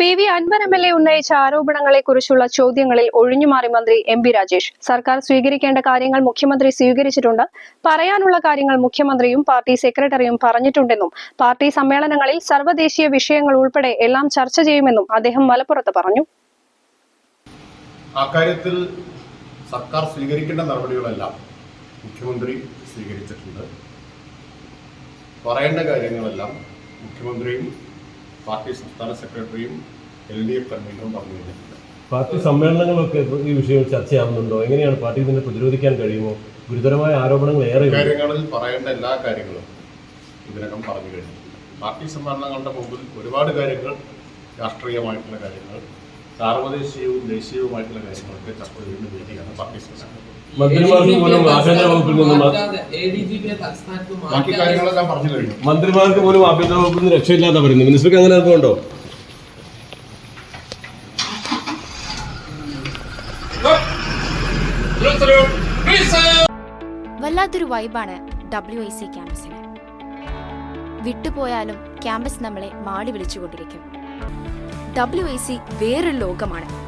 P V Anvar M L A ഉന്നയിച്ച ആരോപണങ്ങളെ കുറിച്ചുള്ള ചോദ്യങ്ങളിൽ ഒഴിഞ്ഞുമാറി മന്ത്രി എം പി രാജേഷ്. സർക്കാർ സ്വീകരിക്കേണ്ട കാര്യങ്ങൾ മുഖ്യമന്ത്രി സ്വീകരിച്ചിട്ടുണ്ട്. പറയാനുള്ള കാര്യങ്ങൾ മുഖ്യമന്ത്രിയും പാർട്ടി സെക്രട്ടറിയും പറഞ്ഞിട്ടുണ്ടെന്നും പാർട്ടി സമ്മേളനങ്ങളിൽ സർവദേശീയ വിഷയങ്ങൾ ഉൾപ്പെടെ എല്ലാം ചർച്ച ചെയ്യുമെന്നും അദ്ദേഹം മലപ്പുറത്ത് പറഞ്ഞു. അക്കാര്യത്തിൽ സർക്കാർ സ്വീകരിക്കേണ്ട നടപടികളെല്ലാം മുഖ്യമന്ത്രി സ്വീകരിച്ചിട്ടുണ്ട്. പറയേണ്ട കാര്യങ്ങളെല്ലാം മുഖ്യമന്ത്രിയും പാർട്ടി സംസ്ഥാന സെക്രട്ടറിയും എൽ ഡി എഫ് കൺവീനറും പറഞ്ഞു കഴിഞ്ഞിട്ടുണ്ട് പാർട്ടി സമ്മേളനങ്ങളൊക്കെ ഈ വിഷയം ചർച്ചയാവുന്നുണ്ടോ? എങ്ങനെയാണ് പാർട്ടി ഇതിനെ പ്രതിരോധിക്കാൻ കഴിയുമോ? ഗുരുതരമായ ആരോപണങ്ങൾ ഏറെ കാര്യങ്ങളിൽ പറയേണ്ട എല്ലാ കാര്യങ്ങളും ഇതിനകം പറഞ്ഞു കഴിഞ്ഞു. പാർട്ടി സമ്മേളനങ്ങളുടെ മുമ്പിൽ ഒരുപാട് കാര്യങ്ങൾ രാഷ്ട്രീയമായിട്ടുള്ള കാര്യങ്ങൾ സാർവദേശീയവും ദേശീയവുമായിട്ടുള്ള കാര്യങ്ങളൊക്കെ ചർച്ച ചെയ്യുന്ന വേദിയാണ് പാർട്ടി മന്ത്രിമാർക്ക് പോലും ആഭ്യന്തര വകുപ്പിൽ നിന്ന് മ- ബാക്കി കാര്യങ്ങളെല്ലാം പറഞ്ഞു കഴിഞ്ഞു. മന്ത്രിമാർക്ക് പോലും ആഭ്യന്തര വകുപ്പിൽ നിന്ന് രക്ഷയില്ലാതെ പറയുന്നു മിനിസ്റ്റർക്ക് അങ്ങനെ ഉണ്ടോ വല്ലാത്തൊരു വൈബാണ് ഡബ്ല്യു ഐ സി ക്യാമ്പസിന് വിട്ടുപോയാലും ക്യാമ്പസ് നമ്മളെ മാടി വിളിച്ചുകൊണ്ടിരിക്കും. ഡബ്ല്യു എ സി വേറൊരു ലോകമാണ്.